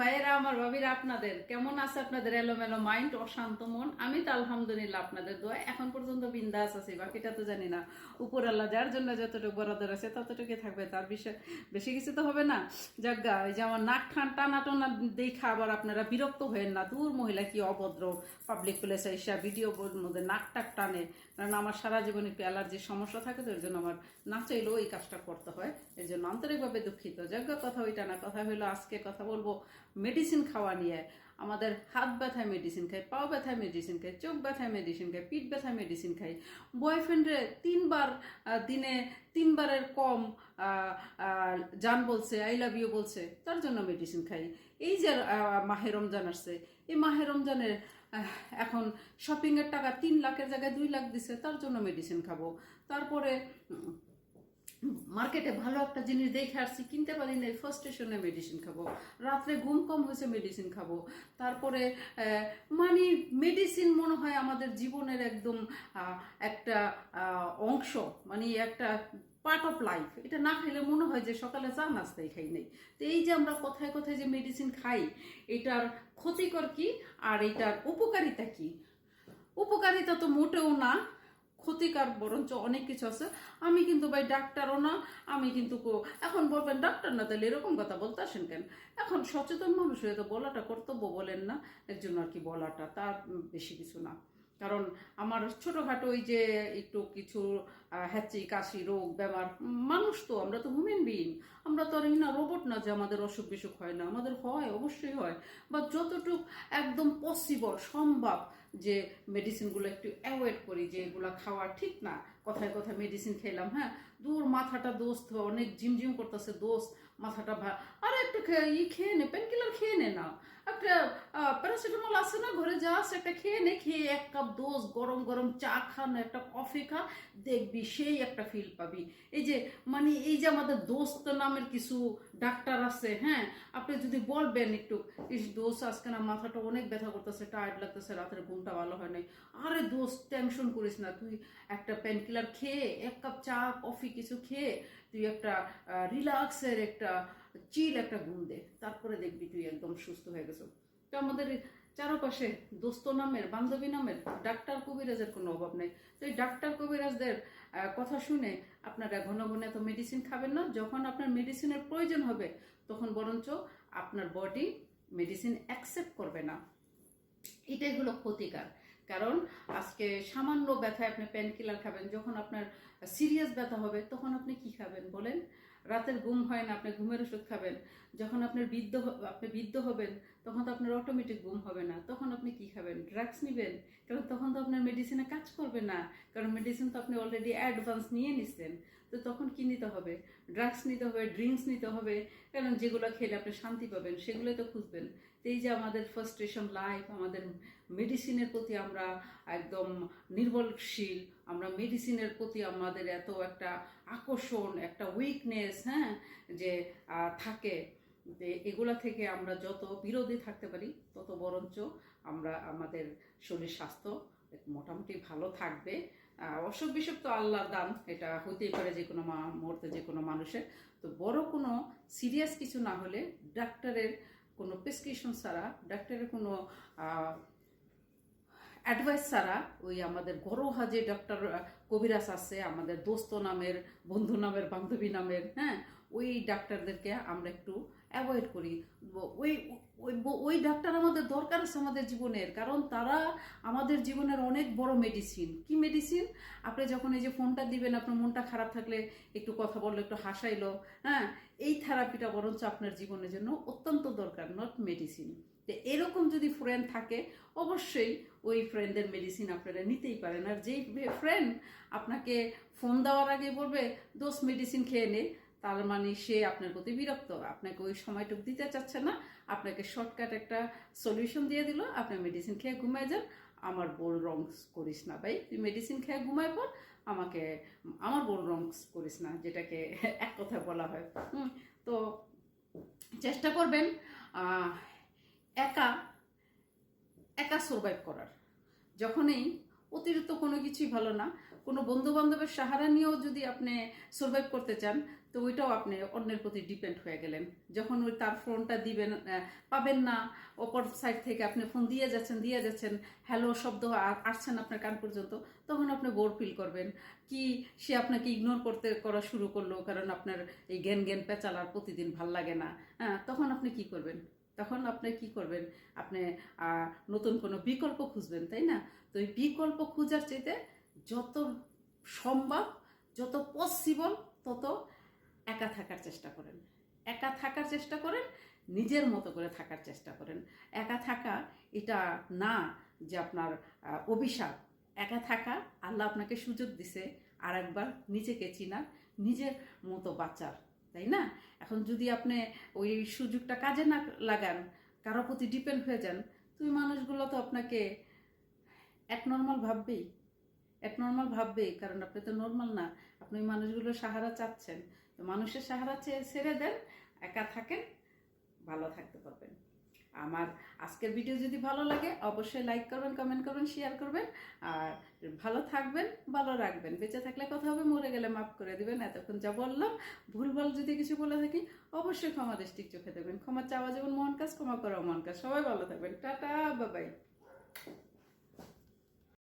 ভাইয়েরা, আমার ভাবিরা, আপনাদের কেমন আছে আপনাদের এলোমেলো মাইন্ড অশান্ত মন। আমি তো আলহামদুলিল্লাহ আপনাদের দোয়া এখন পর্যন্ত বিন্দাস আছি, বাকিটা তো জানি না। উপর আল্লাহ যার জন্য যতটুকু বরাদর আছে ততটুকুই থাকবে, তার বিষয় বেশি কিছু তো হবে না। যাজ্ঞা ওই যে আমার নাক ঠান টানা টানা দেখা আবার আপনারা বিরক্ত হয়েন না। দূর মহিলা কি অভদ্র। পাবলিক প্লেসে এসে ভিডিও মধ্যে নাক টাক টানে। কারণ আমার সারা জীবনে একটু অ্যালার্জির সমস্যা থাকে, তো এর জন্য আমার না চাইলেও এই কাজটা করতে হয়। এর জন্য আন্তরিকভাবে দুঃখিত। যোগ্য কথা ওইটা না, কথা হইল আজকে কথা বলব। মেডিসিন খাওয়া নিয়ে আমাদের হাত ব্যথায় মেডিসিন খাই, পাও ব্যথায় মেডিসিন খাই, চোখ ব্যথায় মেডিসিন খাই, পিঠ ব্যথায় মেডিসিন খাই। বয়ফ্রেন্ডে তিনবার দিনে তিনবারের কম জান বলছে আই লাভ ইউ বলছে, তার জন্য মেডিসিন খাই। এই যে মাহে রমজান আসছে, এই মাহে রমজানের এখন শপিংয়ের টাকা তিন লাখের জায়গায় দুই লাখ দিছে, তার জন্য মেডিসিন খাব। তারপরে মার্কেটে ভালো একটা জিনিস দেখে আসছি, কিনতে পারি না ফার্স্ট স্টেশনে মেডিসিন খাব। রাত্রে ঘুম কম হয়েছে মেডিসিন খাব। তারপরে মানে মেডিসিন মনে হয় আমাদের জীবনের একদম একটা অংশ মানে একটা পার্ট অফ লাইফ এটা না খেলে মনে হয় যে সকালে চা নাস্তাই খাই নাই। তো এই যে আমরা কোথায় কোথায় যে মেডিসিন খাই, এটার ক্ষতিকর কি আর এটার উপকারিতা কি? উপকারিতা তো মোটেও না ক্ষতিকার বরঞ্চ অনেক কিছু আছে। আমি কিন্তু ভাই ডাক্তারও না, আমি কিন্তু এখন বলবেন ডাক্তার না, তাহলে এরকম কথা বলতে আসেন কেন? এখন সচেতন মানুষ হয়ে তো বলাটা কর্তব্য বলেন না, এর জন্য আর কি বলাটা, তার বেশি কিছু না। কারণ আমার ছোটোখাটো ওই যে একটু কিছু হ্যাচি, কাশি, রোগ, বেমার, মানুষ তো, আমরা তো হিউম্যান বিইং আমরা তো আর না রোবট না যে আমাদের অসুখ বিসুখ হয় না, আমাদের হয়, অবশ্যই হয়। বা যতটুক একদম পসিবল সম্ভব যে মেডিসিনগুলো একটু অ্যাভয়েড করি, যে এগুলো খাওয়া ঠিক না, কথায় কথায় মেডিসিন খেলাম হ্যাঁ? দূর মাথাটা দোস্ত, অনেক ঝিমঝিম করতেছে দোস্ত, মাথাটা ভা, আরে একটু ই খেয়ে নে পেন কিলার খেয়ে নে না। একটা প্যারাসিটামল আছে না ঘরে, যা আছে একটা খেয়ে নে, খেয়ে এক কাপ দোস গরম গরম চা খা না একটা কফি খা, দেখবি সেই একটা ফিল পাবি। এই যে মানে এই যে আমাদের দোস্ত নামের কিছু ডাক্তার আছে হ্যাঁ? আপনি যদি বলবেন একটু, ইস, দোষ আজকে না, মাথাটা অনেক ব্যথা করতেছে টায়ার্ড লাগতেছে, রাতের ঘুমটা ভালো হয় নাই। আরে দোষ টেনশন করিস না, তুই একটা পেন কিলার খেয়ে, এক কাপ চা কফি কিছু খেয়ে, তুই একটা রিল্যাক্সের একটা চিল একটা ঘুম দে। তারপরে দেখবি তুই একদম সুস্থ হয়ে গেছো। তো আমাদের চারপাশে দোস্ত নামের, বান্ধবী নামের ডাক্তার কবিরাজের কোনো অভাব নেই। তো এই ডাক্তার কবিরাজদের কথা শুনে আপনারা ঘন ঘন এত মেডিসিন খাবেন না। যখন আপনার মেডিসিনের প্রয়োজন হবে, তখন বরঞ্চ আপনার বডি মেডিসিন অ্যাকসেপ্ট করবে না। এটাই হলো ক্ষতিকার। কারণ আজকে সামান্য ব্যথায় আপনি পেন কিলার খাবেন, যখন আপনার সিরিয়াস ব্যথা হবে, তখন আপনি কি খাবেন বলেন? রাতের ঘুম হয় না, আপনি ঘুমের ওষুধ খাবেন, যখন আপনার বৃদ্ধ আপনি বৃদ্ধ হবেন, তখন তো আপনার অটোমেটিক ঘুম হবে না, তখন আপনি কি খাবেন? ড্রাগস নেবেন? কারণ তখন তো আপনার মেডিসিনে কাজ করবে না, কারণ মেডিসিন তো আপনি অলরেডি অ্যাডভান্স নিয়ে নিচ্ছেন তো তখন কি নিতে হবে? ড্রাগস নিতে হবে ড্রিঙ্কস নিতে হবে, কারণ যেগুলো খেলে আপনি শান্তি পাবেন, সেগুলোই তো খুঁজবেন। তো এই যে আমাদের ফার্স্ট্রেশন লাইফ আমাদের মেডিসিনের প্রতি আমরা একদম নির্ভরশীল, আমরা মেডিসিনের প্রতি আমাদের এত একটা আকর্ষণ, একটা উইকনেস হ্যাঁ যে থাকে। যে, এগুলা থেকে আমরা যত বিরোধী থাকতে পারি, তত বরঞ্চ আমরা আমাদের শরীর স্বাস্থ্য মোটামুটি ভালো থাকবে। অসুখ বিসুখ তো আল্লাহর দান, এটা হতেই পারে যে কোনো মুহূর্তে যে কোনো মানুষের। তো বড় কোনো সিরিয়াস কিছু না হলে ডাক্তারের কোনো প্রেসক্রিপশন ছাড়া ডাক্তারের কোনো অ্যাডভাইস ছাড়া ওই আমাদের গরোহা যে ডক্টর কবিরাজ আছে, আমাদের দোস্ত নামের, বন্ধু নামের, বান্ধবী নামের হ্যাঁ ওই ডাক্তারদেরকে আমরা একটু অ্যাভয়েড করি। ওই ওই ডাক্তার আমাদের দরকার আছে আমাদের জীবনের, কারণ তারা আমাদের জীবনের অনেক বড় মেডিসিন কি মেডিসিন আপনি যখন এই যে ফোনটা দিবেন, আপনার মনটা খারাপ থাকলে একটু কথা বলল, একটু হাসাইলো হ্যাঁ এই থেরাপিটা বরঞ্চ আপনার জীবনের জন্য অত্যন্ত দরকার নট মেডিসিন তো এরকম যদি ফ্রেন্ড থাকে, অবশ্যই ওই ফ্রেন্ডের মেডিসিন আপনারা নিতেই পারেন। আর যেই ফ্রেন্ড আপনাকে ফোন দেওয়ার আগে বলবে দোষ মেডিসিন খেয়ে নে। তার মানে সে আপনার প্রতি বিরক্ত। আপনাকে ওই সময়টুকু দিতে চাচ্ছে না। আপনাকে শর্টকাট একটা সলিউশন দিয়ে দিল আপনি মেডিসিন খেয়ে ঘুমায় যান। আমার বোল রং করিস না। ভাই, তুই মেডিসিন খেয়ে ঘুমায় পর আমাকে, আমার বোল রং করিস না। যেটাকে এক কথায় বলা হয়। তো চেষ্টা করবেন। একা সার্ভাইভ করার। যখনই অতিরিক্ত কোনো কিছুই ভালো না, কোনো বন্ধু বান্ধবের সাহারা নিয়েও যদি আপনি সার্ভাইভ করতে চান, তো ওইটাও আপনি অন্যের প্রতি ডিপেন্ড হয়ে গেলেন। যখন ওই তার ফোনটা দিবেন পাবেন না, অপর সাইড থেকে আপনি ফোন দিয়ে যাচ্ছেন দিয়ে যাচ্ছেন হ্যালো শব্দ আসছেন আপনার কান পর্যন্ত, তখন আপনি বোর ফিল করবেন। কি সে আপনাকে ইগনোর করতে, করা শুরু করল, কারণ আপনার এই জ্ঞান জ্ঞান পেঁচালার প্রতিদিন ভালো লাগে না। হ্যাঁ তখন আপনি কি করবেন? তখন আপনি কি করবেন? আপনি নতুন কোনো বিকল্প খুঁজবেন, তাই না? তো এই বিকল্প খোঁজার চাইতে যত সম্ভব, যত পসিবল তত একা থাকার চেষ্টা করেন। একা থাকার চেষ্টা করেন, নিজের মতো করে থাকার চেষ্টা করেন। একা থাকা, এটা না যে আপনার অভিশাপ। একা থাকা, আল্লাহ আপনাকে সুযোগ দিছে আর একবার নিজেকে চিনার, নিজের মতো বাঁচার। তাই না? এখন যদি আপনি ওই সুযোগটা কাজে না লাগান, কারও প্রতি ডিপেন্ড হয়ে যান তুই মানুষগুলো তো আপনাকে এক নর্মাল ভাববেই, এক নর্মাল ভাববেই, কারণ আপনি তো নর্মাল না। আপনি ওই মানুষগুলোর সাহারা চাচ্ছেন। তো মানুষের সাহারা ছেড়ে দেন, একা থাকেন, ভালো থাকতে পারবেন। আমার আজকের ভিডিও যদি ভালো লাগে, অবশ্যই লাইক করবেন কমেন্ট করবেন শেয়ার করবেন। আর ভালো থাকবেন, ভালো রাখবেন। বেঁচে থাকলে কথা হবে, মরে গেলে মাফ করে দেবেন। এতক্ষণ যা বললাম, ভুলভাল যদি কিছু বলে থাকি, অবশ্যই ক্ষমা দৃষ্টিক চোখে দেবেন। ক্ষমা চাওয়া যেমন মন কাজ, ক্ষমা করা মন কাজ। সবাই ভালো থাকবেন। টাটা বাবাই